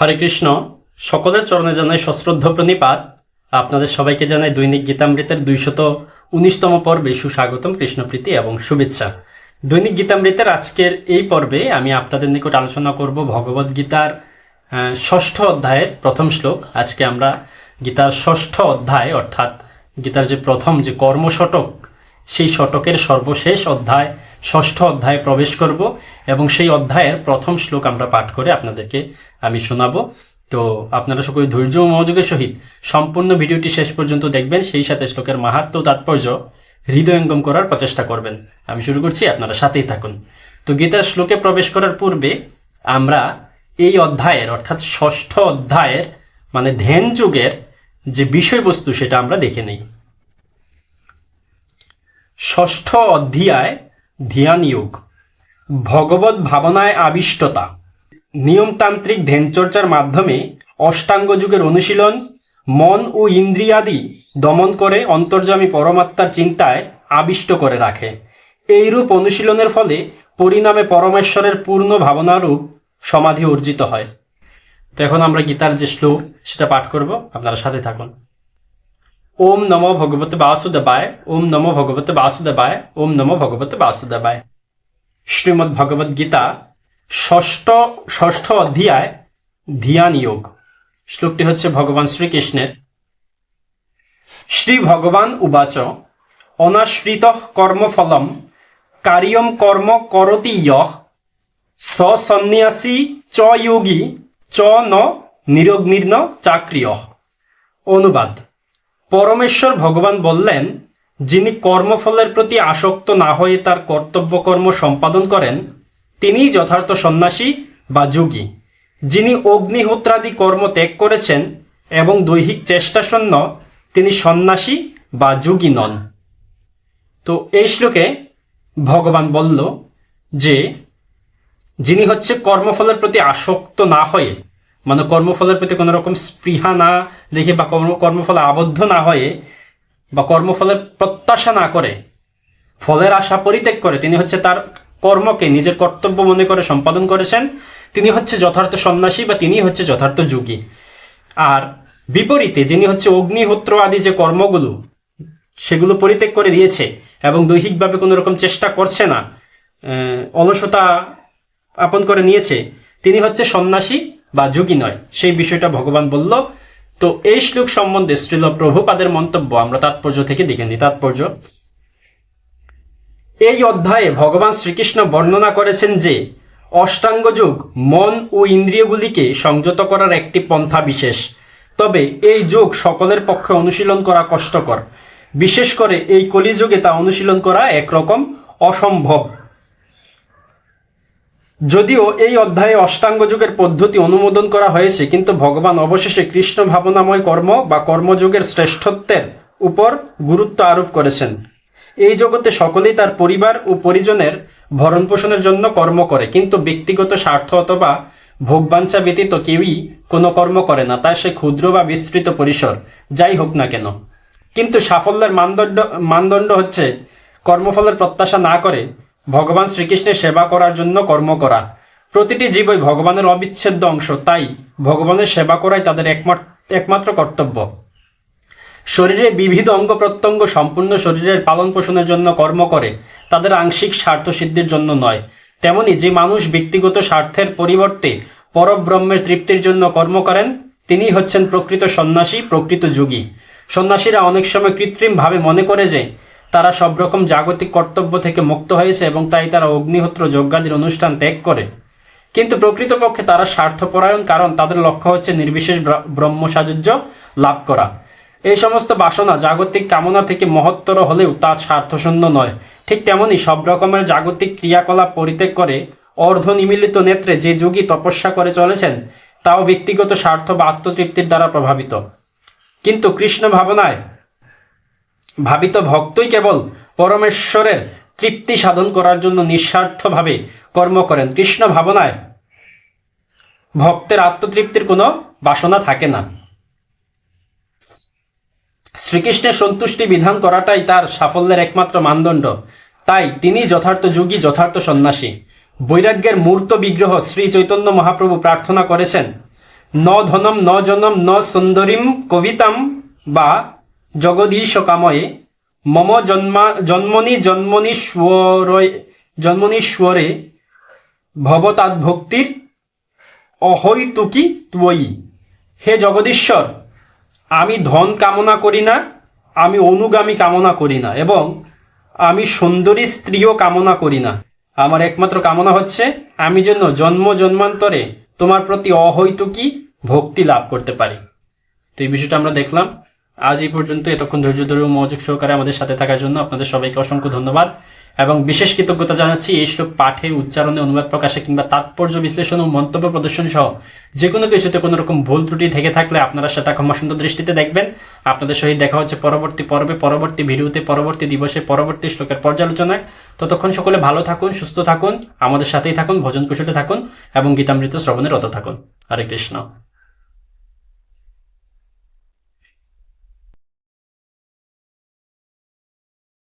হরে কৃষ্ণ, সকলের চরণে জানাই সশ্রদ্ধ প্রণিপাত। আপনাদের সবাইকে জানাই দৈনিক গীতামৃতের দুইশত উনিশতম পর্বে সুস্বাগতম, কৃষ্ণপ্রীতি এবং শুভেচ্ছা। দৈনিক গীতামৃতের আজকের এই পর্বে আমি আপনাদের নিকট আলোচনা করব ভগবদ গীতার ষষ্ঠ অধ্যায়ের প্রথম শ্লোক। আজকে আমরা গীতার ষষ্ঠ অধ্যায়, অর্থাৎ গীতার যে প্রথম যে কর্মশটক সেই শটকের সর্বশেষ অধ্যায় ষষ্ঠ অধ্যায়ে প্রবেশ করব এবং সেই অধ্যায়ের প্রথম শ্লোক আমরা পাঠ করে আপনাদেরকে আমি শোনাব। তো আপনারা সকলে ধৈর্য ও মনোযোগের সহিত সম্পূর্ণ ভিডিওটি শেষ পর্যন্ত দেখবেন। সেই সাথে শ্লোকের মাহাত্ম তাৎপর্য হৃদয়ঙ্গম করার প্রচেষ্টা করবেন। আমি শুরু করছি, আপনারা সাথেই থাকুন। তো গীতার শ্লোকে প্রবেশ করার পূর্বে আমরা এই অধ্যায়ের, অর্থাৎ ষষ্ঠ অধ্যায়ের মানে ধ্যান যুগের যে বিষয়বস্তু সেটা আমরা দেখে নিই। ষষ্ঠ অধ্যায় ধ্যান যোগ ভগবত ভাবনায় আবিষ্টতা, নিয়মতান্ত্রিক ধ্যানচর্চার মাধ্যমে অষ্টাঙ্গ যুগের অনুশীলন, মন ও ইন্দ্রিয়াদি দমন করে অন্তর্যামী পরমাত্মার চিন্তায় আবিষ্ট করে রাখে। এইরূপ অনুশীলনের ফলে পরিণামে পরমেশ্বরের পূর্ণ ভাবনারূপ সমাধি অর্জিত হয়। তো এখন আমরা গীতার যে শ্লোক, সেটা পাঠ করব। আপনারা সাথে থাকুন। ওম নম ভগবতে বাসুদেবায়, ওম নম ভগবতে বাসুদেবায়, ওম নম ভগবতে বাসুদেবায়। শ্রীমদ্ ভগবদ গীতা ষষ্ঠ ষষ্ঠ অধ্যায়, ধ্যান যোগ। শ্লোকটি হচ্ছে ভগবান শ্রীকৃষ্ণের। শ্রী ভগবান উবাচ, অনাশ্রিত কর্মফলম, কার্যম কর্ম করতি ইয়ঃ সন্ন্যাসী চ যোগী, চ ন নিরগ্নির্ন চাক্রিয়। অনুবাদ। পরমেশ্বর ভগবান বললেন, যিনি কর্মফলের প্রতি আসক্ত না হয়ে তার কর্তব্য কর্ম সম্পাদন করেন, তিনিই যথার্থ সন্ন্যাসী বা যোগী। যিনি অগ্নিহোত্রাদি কর্ম ত্যাগ করেছেন এবং দৈহিক চেষ্টাশূন্য তিনি সন্ন্যাসী বা যোগী নন। তো এই শ্লোকে ভগবান বলল যে, যিনি হচ্ছে কর্মফলের প্রতি আসক্ত না হয়ে মানে কর্মফলের প্রতি কোনো রকম স্পৃহা না রেখে বা কর্ম কর্মফলে আবদ্ধ না হয়ে বা কর্মফলের প্রত্যাশা না করে, ফলের আশা পরিত্যাগ করে, তিনি হচ্ছে তার কর্মকে নিজের কর্তব্য মনে করে সম্পাদন করেছেন, তিনি হচ্ছে যথার্থ সন্ন্যাসী বা তিনি হচ্ছে যথার্থ যোগী। আর বিপরীতে যিনি হচ্ছে অগ্নিহোত্র আদি যে কর্মগুলো, সেগুলো পরিত্যাগ করে দিয়েছে এবং দৈহিকভাবে কোনো রকম চেষ্টা করছে না অলসতা আপন করে নিয়েছে, তিনি হচ্ছে সন্ন্যাসী বা যোগী নয়, সেই বিষয়টা ভগবান বলল, তো এই শ্লোক সম্বন্ধে শ্রীল প্রভুপাদের মন্তব্য আমরা তাৎপর্য থেকে দেখে নিই। তাৎপর্য, এই অধ্যায়ে ভগবান শ্রীকৃষ্ণ বর্ণনা করেছেন যে, অষ্টাঙ্গ যোগ মন ও ইন্দ্রিয়গুলিকে সংযত করার একটি পন্থা বিশেষ। তবে এই যোগ সকলের পক্ষে অনুশীলন করা কষ্টকর। বিশেষ করে এই কলিযুগে তা অনুশীলন করা একরকম অসম্ভব। যদিও এই অধ্যায়ে অষ্টাঙ্গ যুগের পদ্ধতি অনুমোদন করা হয়েছে, কিন্তু ভগবান অবশেষে কৃষ্ণ ভাবনাময় কর্ম বা কর্মযোগের শ্রেষ্ঠত্বের উপর গুরুত্ব আরোপ করেছেন। এই জগতে সকলেই তার পরিবার ও পরিজনের ভরণ পোষণের জন্য কর্ম করে, কিন্তু ব্যক্তিগত স্বার্থ অথবা ভোগবাঞ্ছা ব্যতীত কেউই কোনো কর্ম করে না তা সে ক্ষুদ্র বা বিস্তৃত পরিসর, যাই হোক না কেন। কিন্তু সাফল্যের মানদণ্ড মানদণ্ড হচ্ছে কর্মফলের প্রত্যাশা না করে ভগবান শ্রীকৃষ্ণের সেবা করার জন্য কর্ম করা। প্রতিটি জীবই ভগবানের অবিচ্ছেদ্য অংশ, তাই ভগবানের সেবা করাই তাদের একমাত্র কর্তব্য। শরীরে বিবিধ অঙ্গ প্রত্যঙ্গ সম্পূর্ণ শরীরের পালন পোষণের জন্য কর্ম করে, তাদের আংশিক স্বার্থ সিদ্ধির জন্য নয়। তেমনি যে মানুষ ব্যক্তিগত স্বার্থের পরিবর্তে পরব্রহ্মের তৃপ্তির জন্য কর্ম করেন, তিনি হচ্ছেন প্রকৃত সন্ন্যাসী, প্রকৃত যোগী। সন্ন্যাসীরা অনেক সময় কৃত্রিমভাবে মনে করে যে তারা সব রকম জাগতিক কর্তব্য থেকে মুক্ত হয়েছে এবং তাই তারা অগ্নিহোত্র যজ্ঞাদির অনুষ্ঠান ত্যাগ করে। কিন্তু প্রকৃতপক্ষে তারা স্বার্থপরায়ণ কারণ তাদের লক্ষ্য হচ্ছে নির্বিশেষ ব্র- ব্রহ্ম সাযুজ্য লাভ করা। এই সমস্ত বাসনা জাগতিক কামনা থেকে মহত্তর হলেও তা স্বার্থশূন্য নয়। ঠিক তেমনি সব রকমের জাগতিক ক্রিয়াকলাপ পরিত্যাগ করে অর্ধ নিমিলিত নেত্রে যে যোগী তপস্যা করে চলেছেন, তাও ব্যক্তিগত স্বার্থ বা আত্মতৃপ্তির দ্বারা প্রভাবিত। কিন্তু কৃষ্ণ ভাবনায় ভাবিত ভক্তই কেবল পরমেশ্বরের তৃপ্তি সাধন করার জন্য নিঃস্বার্থভাবে কর্ম করেন। কৃষ্ণ ভাবনায় ভক্তের আত্মতৃপ্তির কোনো বাসনা থাকে না। শ্রীকৃষ্ণের সন্তুষ্টি বিধান করাটাই তার সাফল্যের একমাত্র মানদণ্ড। তাই তিনি যথার্থ যোগী, যথার্থ সন্ন্যাসী। বৈরাগ্যের মূর্ত বিগ্রহ শ্রী চৈতন্য মহাপ্রভু প্রার্থনা করেছেন, ন ধনম, ন জনম, ন সুন্দরীম কবিতাম বা জগদীশ কাময়ে মম জন্মা, জন্মনি জন্মনীশ্বরে ভবতাৎ ভক্তির অহৈতুকি ত্বয়ী। হে জগদীশ্বর, আমি ধন কামনা করি না, আমি অনুগামী কামনা করি না, এবং আমি সুন্দরী স্ত্রীও কামনা করি না। আমার একমাত্র কামনা হচ্ছে, আমি যেন জন্ম জন্মান্তরে তোমার প্রতি অহৈতুকি ভক্তি লাভ করতে পারি। তো এই বিষয়টা আমরা দেখলাম। আজ এই পর্যন্ত। এতক্ষণ ধৈর্য ধরে মনোযোগ সহকারে আমাদের সাথে থাকার জন্য আপনাদের সবাইকে অসংখ্য ধন্যবাদ। এবং বিশেষ কৃতজ্ঞতা জানাচ্ছি এই শ্লোক পাঠে, উচ্চারণে, অনুবাদ প্রকাশে কিংবা তাৎপর্য বিশ্লেষণ ও মন্তব্য প্রদর্শন সহ যে কোনো কিছুতে কোনো রকম ভুল ত্রুটি থেকে থাকলে আপনারা সেটা ক্ষমা সুন্দর দৃষ্টিতে দেখবেন। আপনাদের সহিত দেখা হচ্ছে পরবর্তী পর্বে, পরবর্তী ভিডিওতে, পরবর্তী দিবসে, পরবর্তী শ্লোকের পর্যালোচনায়। ততক্ষণ সকলে ভালো থাকুন, সুস্থ থাকুন, আমাদের সাথেই থাকুন, ভজন কুশলে থাকুন এবং গীতামৃত শ্রবণে রত থাকুন। হরে কৃষ্ণ।